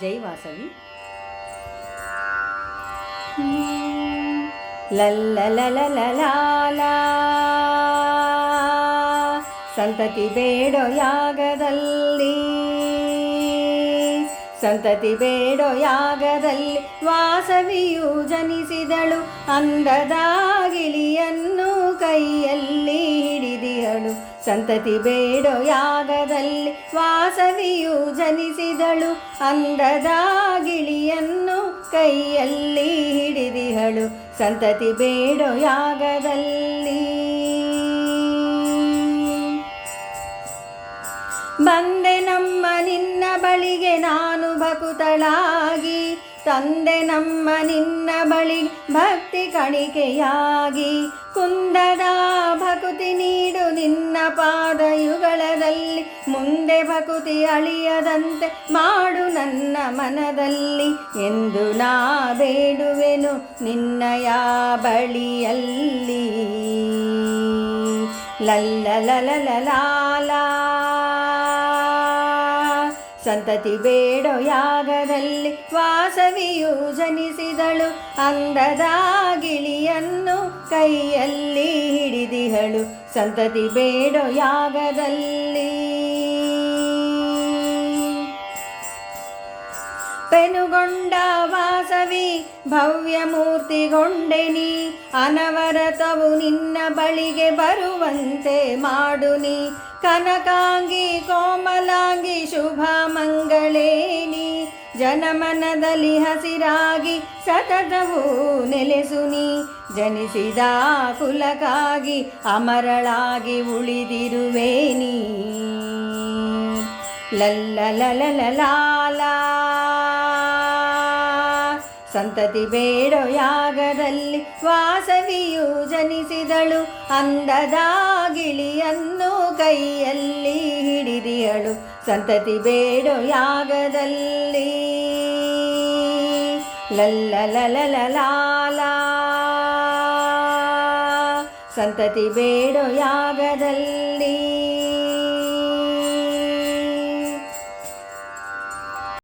ಜೈ ವಾಸವಿ. ಲಲ್ಲ ಸಂತತಿ ಬೇಡೋ ಯಾಗದಲ್ಲಿ. ಸಂತತಿ ಬೇಡೋ ಯಾಗದಲ್ಲಿ ವಾಸವಿಯು ಜನಿಸಿದಳು ಅಂದದ ಗಿಳಿಯನ್ನು ಕೈಯಲ್ಲಿ. ಸಂತತಿ ಬೇಡೋ ಯಾಗದಲ್ಲಿ ವಾಸವಿಯು ಜನಿಸಿದಳು, ಅಂದದ ಗಿಳಿಯನ್ನು ಕೈಯಲ್ಲಿ ಹಿಡಿದಿಹಳು. ಸಂತತಿ ಬೇಡೋ ಯಾಗದಲ್ಲಿ ಬಂದೆ ನಮ್ಮ ನಿನ್ನ ಬಳಿಗೆ ನಾನು ಭಕುತಳಾಗಿ, ತಂದೆ ನಮ್ಮ ನಿನ್ನ ಬಳಿ ಭಕ್ತಿ ಕಣಿಕೆಯಾಗಿ, ಕುಂದದ ಭಕುತಿ ನೀಡು ನಿನ್ನ ಪಾದಯುಗಳದಲ್ಲಿ. ಮುಂದೆ ಭಕುತಿ ಅಳಿಯದಂತೆ ಮಾಡು ನನ್ನ ಮನದಲ್ಲಿ. ಎಂದು ನಾ ಬೇಡುವೆನು ನಿನ್ನಯ ಬಳಿಯಲ್ಲಿ ಲಲ್ಲ ಲಲ ಸಂತತಿ ಬೇಡೋ ಯಾಗದಲ್ಲಿ ವಾಸವಿಯು ಜನಿಸಿದಳು. ಅಂದದ ಗಿಳಿಯನ್ನು ಕೈಯಲ್ಲಿ ಹಿಡಿದಿಹಳು ಸಂತತಿ ಬೇಡೋ ಯಾಗದಲ್ಲಿ. ಪೆನುಗೊಂಡ ವಾಸವಿ ಭವ್ಯ ಮೂರ್ತಿಗೊಂಡೆನಿ ಅನವರತವು ನಿನ್ನ ಬಳಿಗೆ ಬರುವಂತೆ ಮಾಡುನಿ ಕನಕಾಂಗಿ, ಕೋಮಲಾಂಗಿ ಶುಭ ಜನಮನದಲ್ಲಿ ಹಸಿರಾಗಿ ಸತತವೂ ನೆಲೆಸುನಿ ಜನಿಸಿದ ಕುಲಕ್ಕಾಗಿ ಅಮರಳಾಗಿ ಉಳಿದಿರುವೇನಿ ಲಲ್ಲ ಲಲ ಲಾಲಾ ಸಂತತಿ ಬೇಡೋ ಯಾಗದಲ್ಲಿ ವಾಸವಿಯು ಜನಿಸಿದಳು. ಅಂದದ ಗಿಳಿಯನ್ನು ಕೈಯಲ್ಲಿ ಹಿಡಿದಿಯಳು. ಸಂತತಿ ಬೇಡೋ ಯಾಗದಲ್ಲಿ ಲಲ್ಲ ಲಲ ಲಾಲಾ ಸಂತತಿ ಬೇಡೋ ಯಾಗದಲ್ಲಿ